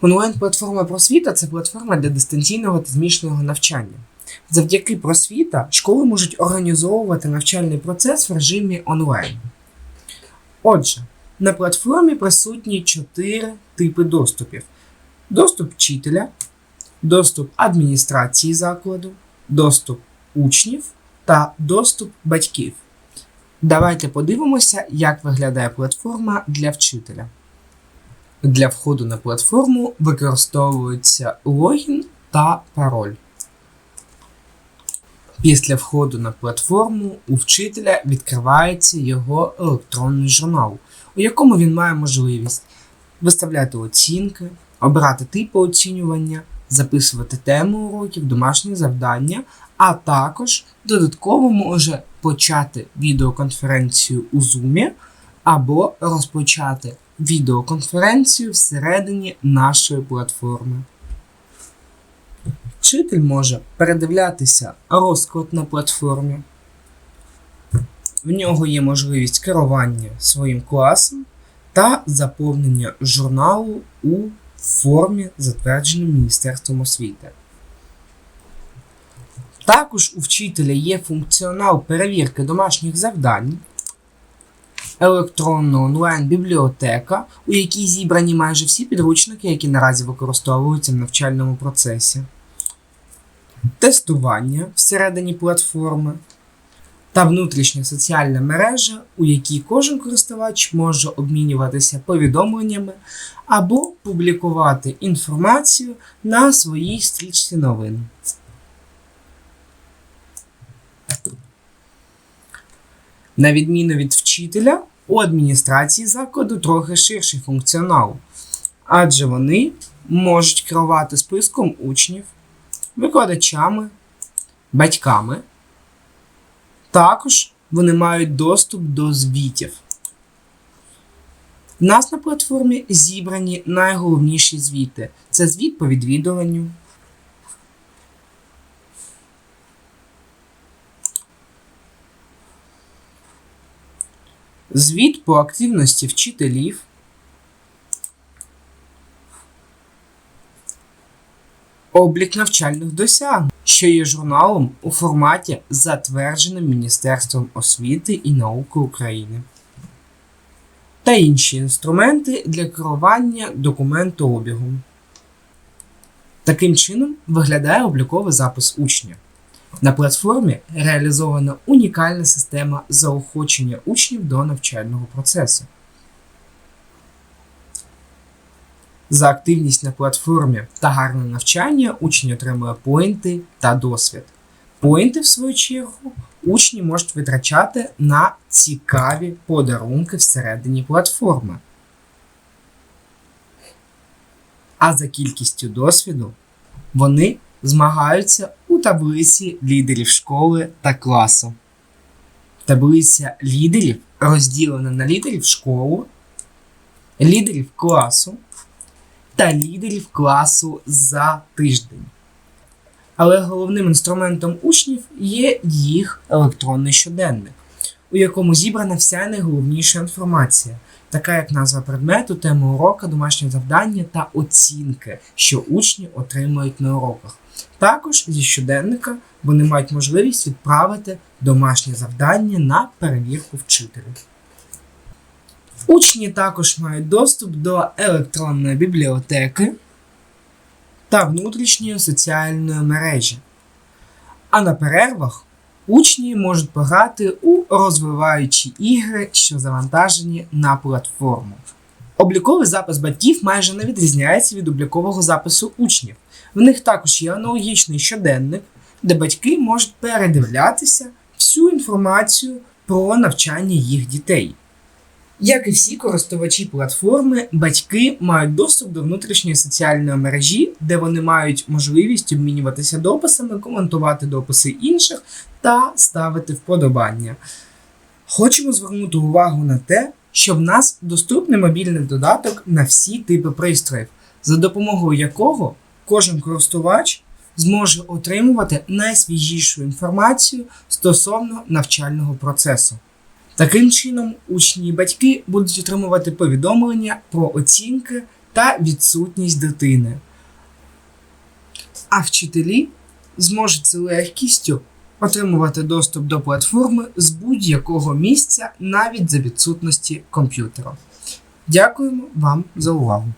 Онлайн-платформа просвіта це платформа для дистанційного та змішаного навчання. Завдяки просвіта школи можуть організовувати навчальний процес в режимі онлайн. Отже, на платформі присутні чотири типи доступів: доступ вчителя, доступ адміністрації закладу, доступ учнів та доступ батьків. Давайте подивимося, як виглядає платформа для вчителя. Для входу на платформу використовується логін та пароль. Після входу на платформу у вчителя відкривається його електронний журнал, у якому він має можливість виставляти оцінки, обирати типи оцінювання, записувати теми уроків, домашні завдання, а також додатково може почати відеоконференцію у Zoom або розпочати відеоконференцію всередині нашої платформи. Вчитель може передивлятися розклад на платформі. В нього є можливість керування своїм класом та заповнення журналу у формі, затвердженій Міністерством освіти. Також у вчителя є функціонал перевірки домашніх завдань, електронна онлайн-бібліотека, у якій зібрані майже всі підручники, які наразі використовуються в навчальному процесі, тестування всередині платформи та внутрішня соціальна мережа, у якій кожен користувач може обмінюватися повідомленнями або публікувати інформацію на своїй стрічці новин. На відміну від вчителя, у адміністрації закладу трохи ширший функціонал, адже вони можуть керувати списком учнів, викладачами, батьками. Також вони мають доступ до звітів. В нас на платформі зібрані найголовніші звіти. Це звіт по відвідуванню, звіт по активності вчителів, облік навчальних досягнень, що є журналом у форматі, затвердженим Міністерством освіти і науки України, та інші інструменти для керування документообігом. Таким чином виглядає обліковий запис учня. На платформі реалізована унікальна система заохочення учнів до навчального процесу. За активність на платформі та гарне навчання учень отримує поінти та досвід. Поінти, в свою чергу, учні можуть витрачати на цікаві подарунки всередині платформи. А за кількістю досвіду вони змагаються у таблиці лідерів школи та класу. Таблиця лідерів розділена на лідерів школи, лідерів класу та лідерів класу за тиждень. Але головним інструментом учнів є їх електронний щоденник, у якому зібрана вся найголовніша інформація, така як назва предмету, тема урока, домашнє завдання та оцінки, що учні отримують на уроках. Також зі щоденника вони мають можливість відправити домашнє завдання на перевірку вчителю. Учні також мають доступ до електронної бібліотеки та внутрішньої соціальної мережі. А на перервах учні можуть пограти у розвиваючі ігри, що завантажені на платформу. Обліковий запис батьків майже не відрізняється від облікового запису учнів. В них також є аналогічний щоденник, де батьки можуть передивлятися всю інформацію про навчання їх дітей. Як і всі користувачі платформи, батьки мають доступ до внутрішньої соціальної мережі, де вони мають можливість обмінюватися дописами, коментувати дописи інших та ставити вподобання. Хочемо звернути увагу на те, що в нас доступний мобільний додаток на всі типи пристроїв, за допомогою якого кожен користувач зможе отримувати найсвіжішу інформацію стосовно навчального процесу. Таким чином, учні і батьки будуть отримувати повідомлення про оцінки та відсутність дитини. А вчителі зможуть з легкістю отримувати доступ до платформи з будь-якого місця навіть за відсутності комп'ютера. Дякуємо вам за увагу!